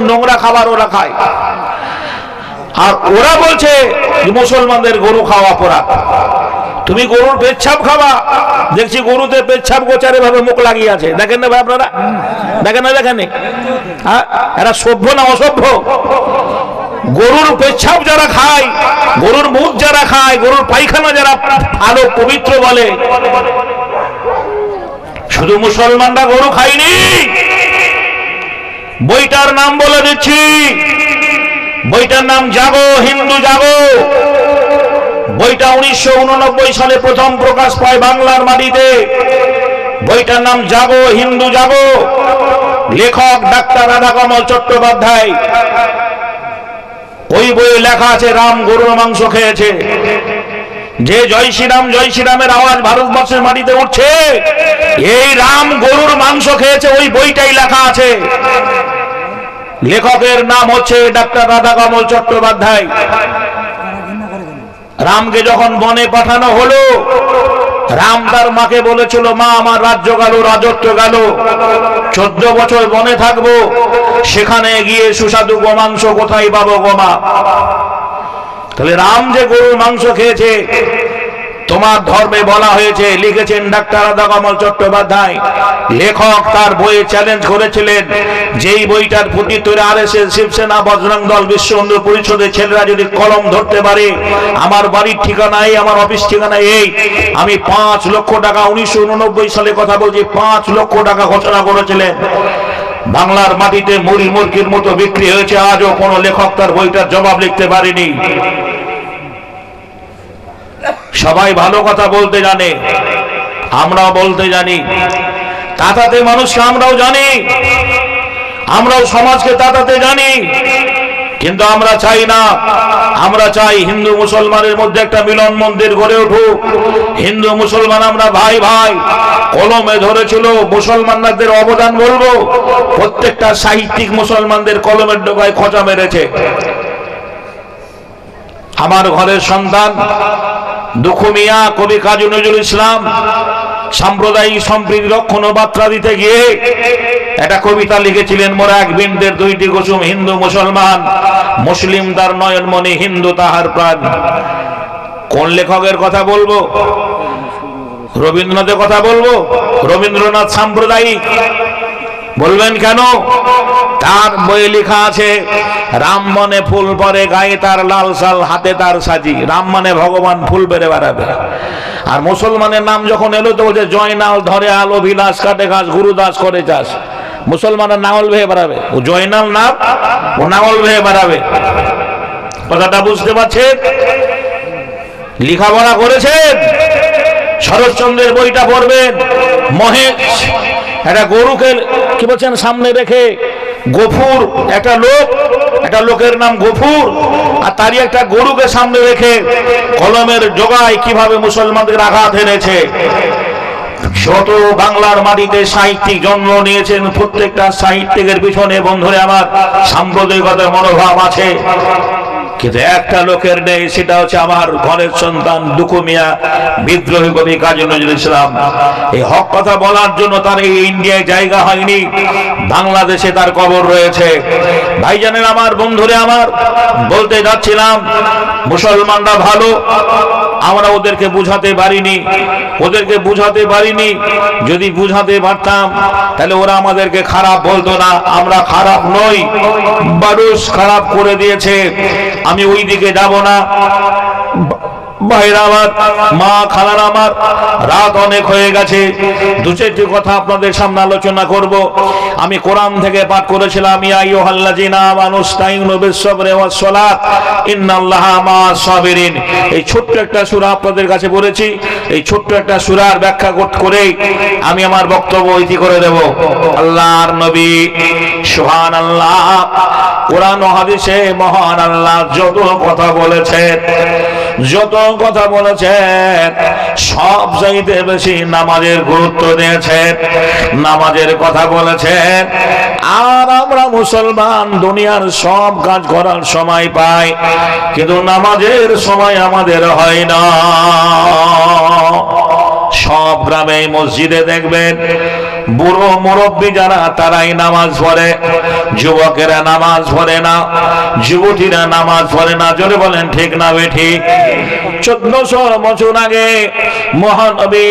নোংরা খাবার ওরা খায়। আর ওরা বলছে মুসলমানদের গরু খাওয়া অপরাধ। তুমি গরুর পেচ্ছাপ খাওয়া দেখছি গরুতে পেচ্ছাপ গোচারে ভাবে মুখ লাগিয়ে আছে। দেখেন না ভাই আপনারা? দেখেন না দেখেন হ্যাঁ? এরা সভ্য না অসভ্য? গরুর পেচ্ছাপ যারা খায়, গরুর মুখ যারা খায়, গরুর পায়খানা যারা ভালো পবিত্র বলে, শুধু মুসলমানরা গরু খায়নি। বইটার নাম বলে দিচ্ছি। বইটার নাম জাগো, হিন্দু জাগো। বইটা উনিশশো উননব্বই সালে প্রথম প্রকাশ পায় বাংলার মাটিতে। বইটার নাম জাগো, হিন্দু জাগো। লেখক ডাক্তার রাধাকমল চট্টোপাধ্যায়। ওই বইয়ে লেখা আছে, রাম গরুর মাংস খেয়েছে। যে জয় শ্রীরাম, জয় শ্রীরামের আওয়াজ ভারতবর্ষের মাটিতে উঠছে, এই রাম গরুর মাংস খেয়েছে, ওই বইটাই লেখা আছে। লেখকের নাম হচ্ছে ডাক্তার রাধাকমল চট্টোপাধ্যায়। রামকে যখন বনে পাঠানো হলো রাম তার মাকে বলেছিল মা আমার রাজ্য গেল রাজত্ব গেল। চোদ্দ বছর বনে থাকব সেখানে গিয়ে সুস্বাদু গোমাংস কোথায় পাবো গোমা তাহলে রাম যে গরুর মাংস খেয়েছে তোমার ধর্মে বলা হয়েছে, লিখেছেন ডাক্তার রাধা কমল চট্টোপাধ্যায়। লেখক তার বইয়ে চ্যালেঞ্জ করেছিলেন, যেই বইটার প্রতি তৈরি R S S Shiv Sena Bajrang Dal বিশ্ব হিন্দু পরিষদের ছেলেরা যদি কলম ধরতে পারে, আমার বাড়ির ঠিকানা এই, আমার অফিস ঠিকানা এই। আমি পাঁচ লক্ষ টাকা উনিশশো উননব্বই সালে কথা বলছি, পাঁচ লক্ষ টাকা ঘোষণা করেছিলেন। বাংলার মাটিতে মুড়ি মুরগির মতো বিক্রি হয়েছে, আজও কোনো লেখক তার বইটার জবাব লিখতে পারেনি। সবাই ভালো কথা বলতে জানে। আমরাও বলতে জানি। তাতাতে মানুষকে আমরাও জানি। আমরাও সমাজকে তাতাতে জানি। কিন্তু আমরা চাই না। আমরা চাই হিন্দু মুসলমানের মধ্যে একটা মিলন মন্দির গড়ে উঠুক। হিন্দু মুসলমান আমরা ভাই ভাই, কলমে ধরেছিল, মুসলমানদের অবদান বলব। প্রত্যেকটা সাহিত্যিক মুসলমানদের কলমের ডোকায় খোঁচা মেরেছে। আমার ঘরের সন্তান দুঃখু মিয়া কবি কাজী নজরুল ইসলাম সাম্প্রদায়িক সম্প্রীতি রক্ষণ বার্তা দিতে গিয়ে একটা কবিতা লিখেছিলেন, মোরা এক বিন্দের দুইটি কুসুম, হিন্দু, মুসলমান মুসলিম তার নয়নমণি, হিন্দু তাহার প্রাণ। কোন লেখকের কথা বলব? রবীন্দ্রনাথের কথা বলব? রবীন্দ্রনাথ সাম্প্রদায়িক বলবেন কেন? তার বইয়ে লেখা আছে রাম মনে ফুল পরে গায়ে তার লাল সাল, হাতে তার সাজি। রাম মানে ভগবান ফুল বেড়ে বেড়াবে। আর মুসলমানের নাম যখন এলো, তো বলছে, জয়নাল ধরে আলো, বিলাস কাটে ঘাস, গুরুদাস করে চাষ। মুসলমানের নাঙল ভেয়ে বেড়াবে। ও জয়নাল নাম ও নাঙল ভেয়ে বেড়াবে। কথাটা বুঝতে পারছেন? লেখাপড়া করেছেন? শরৎচন্দ্রের বইটা পড়বেন। মহেশ একটা গরুকে কি বলছেন, সামনে রেখে গফুর, একটা লোক, একটা লোকের নাম গফুর, আর তারই একটা গরুকে সামনে রেখে কলমের জোগায় কীভাবে মুসলমানদের আঘাত এনেছে। যত বাংলার মাটিতে সাহিত্যিক জন্ম নিয়েছেন, প্রত্যেকটা সাহিত্যিকের পিছনে বন্ধুরে আমার সাম্প্রদায়িকতার মনোভাব আছে। কিন্তু একটা লোকের নেই, সেটা হচ্ছে আমার ঘরের সন্তান দুকু মিয়া, বিদ্রোহী কবি কাজী নজরুল ইসলাম। এই হক কথা বলার জন্য তার এই ইন্ডিয়ায় জায়গা হয়নি, বাংলাদেশে তার কবর রয়েছে। ভাইজানের আমার বন্ধুরে আমার, বলতে যাচ্ছিলাম, মুসলমানরা ভালো, আমরা ওদেরকে বুঝাতে পারিনি, ওদেরকে বুঝাতে পারিনি, যদি বুঝাতে পারতাম, তাহলে ওরা আমাদেরকে খারাপ বলতো না, আমরা খারাপ নই মানুষ খারাপ করে দিয়েছে। আমি ওই দিকে যাব না। ভাইরা আমার মা খালার আমার রাত অনেক হয়ে গেছে। কথা আপনাদের সামনে আলোচনা আমি থেকে করেছিলাম সাবিরিন এই ছোট্ট একটা আপনাদের কাছে পড়েছি। এই ছোট্ট একটা সূরার ব্যাখ্যা করেই আমি আমার বক্তব্য ইতি করে দেব। আল্লাহর নবী, সুবহানাল্লাহ, কোরআন মহান আল্লাহ যত কথা বলেছেন। যত কথা বলেছেন, সব চাইতে বেশি নামাজের গুরুত্ব দিয়েছেন। নামাজের কথা বলেছেন, আর আমরা মুসলমান, দুনিয়ার সব কাজ করার সময় পাই, কিন্তু নামাজের সময় আমাদের হয় না। সব গ্রামে মসজিদে দেখবেন বুড়ো মুরব্বী যারা, তারাই নামাজ পড়ে। যুবকেরা নামাজ পড়ে না, যুবতীরা নামাজ পড়ে না, জোরে বলেন, ঠিক না বে ঠিক চোদ্দশো বছর আগে মহানবী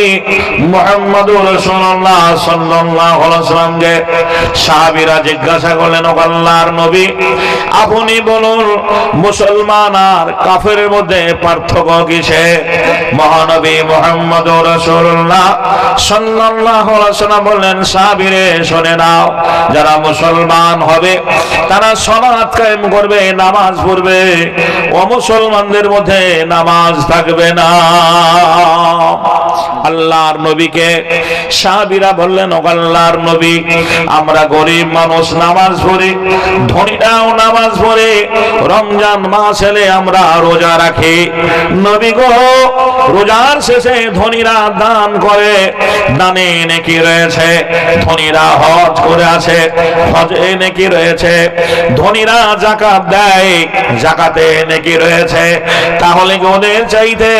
মোহাম্মদ রসুল্লাহ সাল্লাহ সাল্লামকে সাহাবিরা জিজ্ঞাসা করলেন আল্লাহর নবী, আপনি বলুন, মুসলমান আর কাফের মধ্যে পার্থক্য কিসে? মহানবী মোহাম্মদ রসুল্লাহ সাল্লাহ সাল্লাম বললেন সাহাবিরে শুনে নাও, যারা মুসলমান হবে, তারা সমাজ কায়েম করবে, নামাজ পড়বে ও মুসলমানদের মধ্যে নামাজ থাকবে না। আল্লাহর নবীকে সাহাবিরা বললেন ও আল্লাহর নবী, আমরা গরিব মানুষ, নামাজ পড়ি, ধনীরাও নামাজ পড়ে, রমজান মাস এলে আমরা রোজা রাখি। নবী গো, রোজার শেষে ধনীরা দান করে, দানে নাকি রয়েছে। ধনীরা তাহলে ওদের চাইতে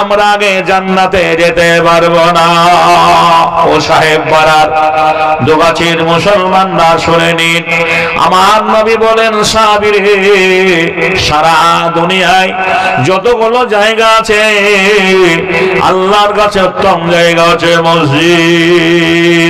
আমরা আগে জান্নাতে যেতে পারব না? ও সাহেব শুনে নিন। আমার নবী বলেন, সাবির সারা দুনিয়ায় যতগুলো জায়গা আছে, আল্লাহর কাছে উত্তম জায়গা আছে মসজিদ।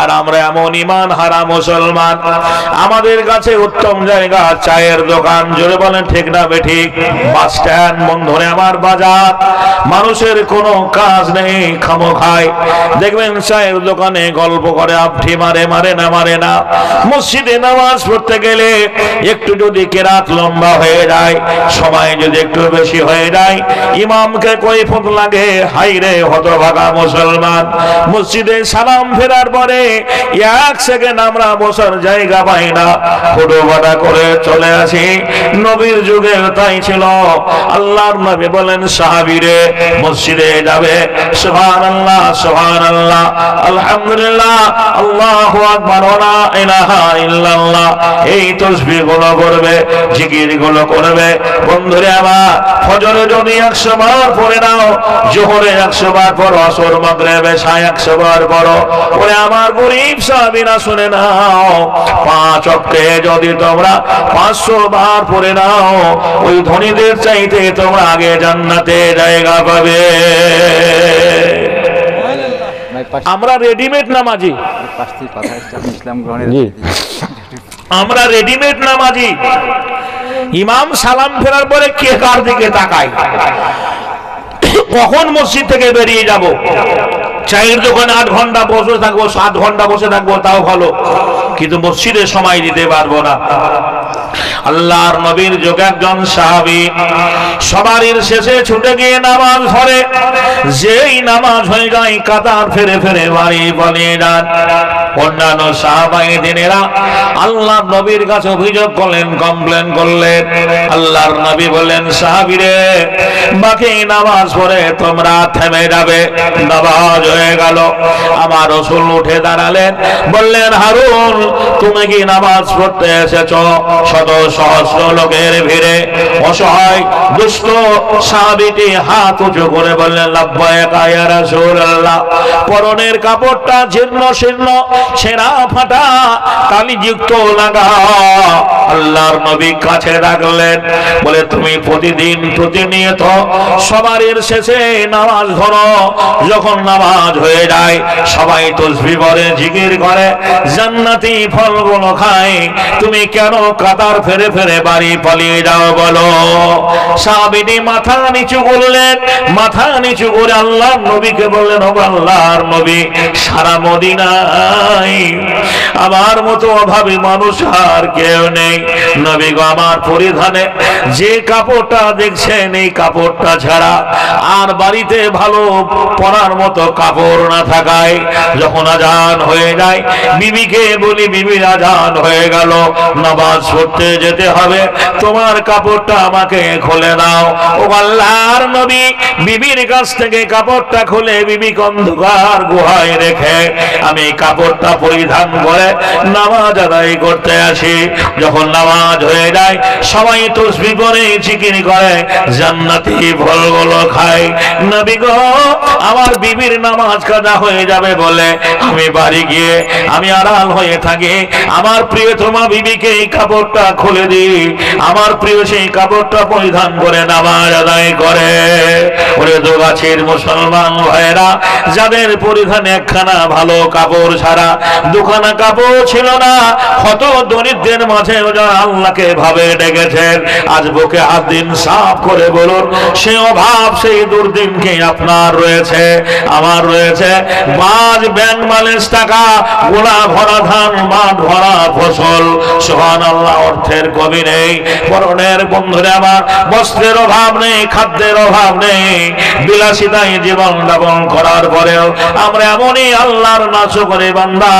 আর আমরা এমন ইমান হারা মুসলমান। আমাদের কাছে উত্তম জায়গা চায়ের দোকান, জোরে বলেন ঠিক না বেঠিক বাস স্ট্যান্ড বন্ধনে আমার বাজার। মানুষের কোনো কাজ নেই খামো খায় দেখবেন চায়ের দোকানে গল্প করে আফঠি মারে মারে না মারে না। মসজিদে নামাজ পড়তে গেলে একটু যদি কেরাত লম্বা হয়ে যায়, সময় যদি একটু বেশি হয়ে যায়, ইমামকে কৈফত লাগে হাইরে হতভাগা মুসলমান। মসজিদে সালাম ফেরার পরে এক সেকেন্ড আমরা বসার জায়গা পাই না। হুডোবাটা করে চলে আসি। নবীর যুগে তাই ছিল। আল্লাহর নবী বলেন সাহাবীরে মসজিদে যাবে। সুবহান আল্লাহ সুবহান আল্লাহ আলহামদুলিল্লাহ আল্লাহু এই তাসবিহগুলো করবে জিকিরগুলো করবে। বন্ধুরে আমার, ফজরে যদি 100 বার পড়ে নাও, জোহরে 100 বার পড়ো, আসর, মাগরিবে, সায় 100 বার পড়ো। ওরে আমার গরিব সাহাবীরা শুনে নাও। পাঁচ অক্টে যদি তোমরা 500 বার পড়ে নাও ওই ধনীদের চাইতে তোমরা আগে জান্নাতে জায়গা পাবে। আমরা রেডিমেড নামাজি। ইসলাম গ্রহণের আমরা রেডিমেড নামাজি। ইমাম সালাম ফেরার পরে কে কার দিকে তাকায়? কখন মসজিদ থেকে বেরিয়ে যাব? চায়ের দোকানে আট ঘণ্টা বসে থাকব, সাত ঘণ্টা বসে থাকব, তাও ভালো। কিন্তু মসজিদে সময় দিতে পারব না। আল্লাহর নবীর যোগ একজন সাহাবি। সবারই শেষে ছুটে গিয়ে নামাজ ধরে যেই নামাজ হয়ে যায়, কাতার ফেরে ফেরে বাড়ি পালিয়ে যান। অন্যান্য সাহাবাই দিনেরা আল্লাহ নবীর কাছে অভিযোগ করলেন কমপ্লেন করলেন। আল্লাহর নবী বললেন সাহাবিরে বাকি নামাজ পড়ে তোমরা থেমে যাবে। নামাজ হয়ে গেল। আমার রসুল উঠে দাঁড়ালেন, বললেন, হারুন, তুমি কি নামাজ পড়তে এসেছ? শত সহস্র লোকের ভিড়ে অসহায়, দুষ্ট সাহাবিটি হাত উঁচু করে বললেন রাসূলুল্লাহ, পরনের কাপড়টা জীর্ণ শীর্ণ ছেঁড়া ফাটা, কালিযুক্ত লাগা। আল্লাহর নবী কাছে রাখলেন বলে, তুমি প্রতিদিন প্রতিনিয়ত সবারের শেষে নামাজ ধরো। যখন নামাজ হয়ে যায়, সবাই তসবি করে, জিকির করে, জান্নাতি ফলগুলো খায়। তুমি কেন কাতার ফেরে ফেরে বাড়ি পালিয়ে যাও বলো? সাহাবিনী মাথা নিচু করলেন, মাথা নিচু করে আল্লাহ নবীকে বললেন ও আল্লাহর নবী, সারা মদিনায় আমার মতো অভাবী মানুষ আর কেউ নেই। নবী গো, আমার পরিধানে যে কাপড়টা দেখছেন, এই কাপড়টা ছাড়া আর বাড়িতে ভালো পরার মতো কাপড় না থাকায় যখন আজান হয়ে যায়, বিবিকে বলি বিবির আজান হয়ে গেল, নামাজ পড়তে যেতে হবে, তোমার কাপড়টা আমাকে খুলে দাও। ও আল্লাহর নবী বিবির কাছ থেকে কাপড়টা খুলে বিবি অন্ধকার গুহায় রেখে আমি কাপড়টা পরিধান করে নামাজ আদায় করতে আসি। যখন নামাজ হয়ে যায়, সবাই তসবি করে চিকির করে, জান্নাতি ফলগুলো খায় নবী গো, আমার বিবির নামাজ কাজা হয়ে যাবে বলে আমি বাড়ি গিয়ে আমি আড়াল হয়ে থাকি। আমার প্রিয়তমা বিবিকে এই কাপড়টা খুলে দিই। আমার প্রিয় সেই কাপড়টা পরিধান করে নামাজ আদায় করে। ওরে দোগাছির মুসলমান ভাইরা যাদের পরিধানে একখানা ভালো কাপড় ছাড়া দুখানা কাপড় ছিল না কত দরিদ্রের মাঝে ওরা আল্লাহকে ভাবে ডেকেছেন। আজ বুকে হাত দিন, সাফ করে বলুন সে অভাব, সেই দুর্দিন কি আপনার রয়েছে? আমার রয়েছে মাছ ব্যাংক ব্যালেন্স টাকা, গোলা ভরা ধান, মাঠ ভরা ফসল। সোহান আল্লাহ অর্থের কমি নেই। পরনের বন্ধুরে আমার বস্ত্রের অভাব নেই, খাদ্যের অভাব নেই। বিলাসিতায় জীবন যাপন করার পরেও আমরা এমনই আল্লাহর নাচ করে বান্দা।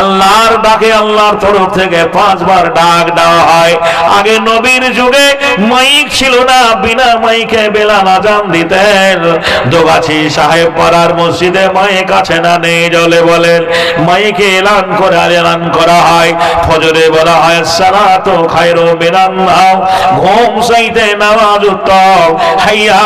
আল্লাহর ডাকে আল্লাহর তরফ থেকে পাঁচবার ডাক দেওয়া হয়। আগে নবীর যুগে মাইক ছিল না, বিনা মাইকে বেলাল আজান দিতেন দোগাছি সাহেব পাড়ার মসজিদে মাইক কাছে না নেই জলে বলেন মাইকে এলান করে এলান করা হয়। ফজরে বলা হয়, সালাতো খায়রো বেলান নাও ঘুম সাইতে নামাজ উত্তম। হাইয়া